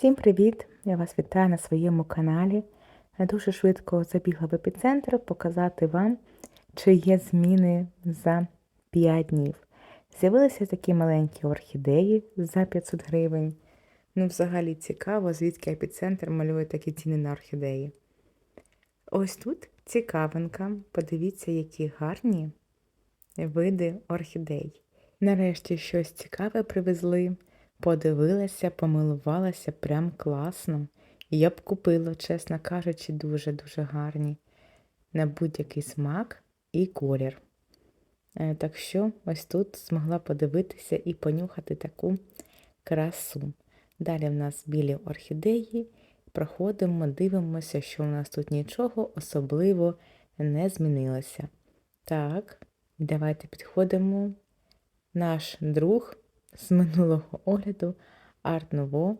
Всім привіт! Я вас вітаю на своєму каналі. Я дуже швидко забігла в епіцентр показати вам, чи є зміни за 5 днів. З'явилися такі маленькі орхідеї за 500 гривень. Ну, взагалі цікаво, звідки епіцентр малює такі ціни на орхідеї. Ось тут цікавинка. Подивіться, які гарні види орхідей. Нарешті щось цікаве привезли. Подивилася, помилувалася, прям класно. І Я б купила, чесно кажучи, дуже-дуже гарні. На будь-який смак і колір. Е, Так що ось тут змогла подивитися і понюхати таку красу. Далі в нас білі орхідеї. Проходимо, дивимося, що у нас тут нічого особливо не змінилося. Так, давайте підходимо. Наш друг з минулого огляду Art Nouveau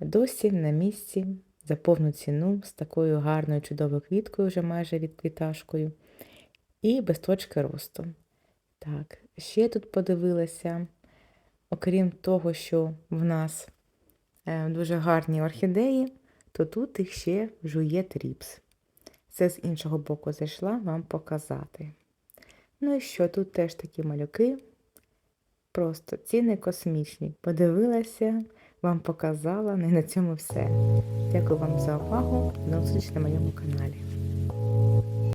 досі на місці за повну ціну з такою гарною чудовою квіткою, вже майже відквіташкою, і без точки росту. Так, ще тут подивилася, окрім того, що в нас е, дуже гарні орхідеї, то тут їх ще жує тріпс. Це з іншого боку зайшла вам показати. Ну і що, тут теж такі малюки. Просто ціни космічні. Подивилася, вам показала. не і на цьому все. Дякую вам за увагу. До зустрічі на моєму каналі.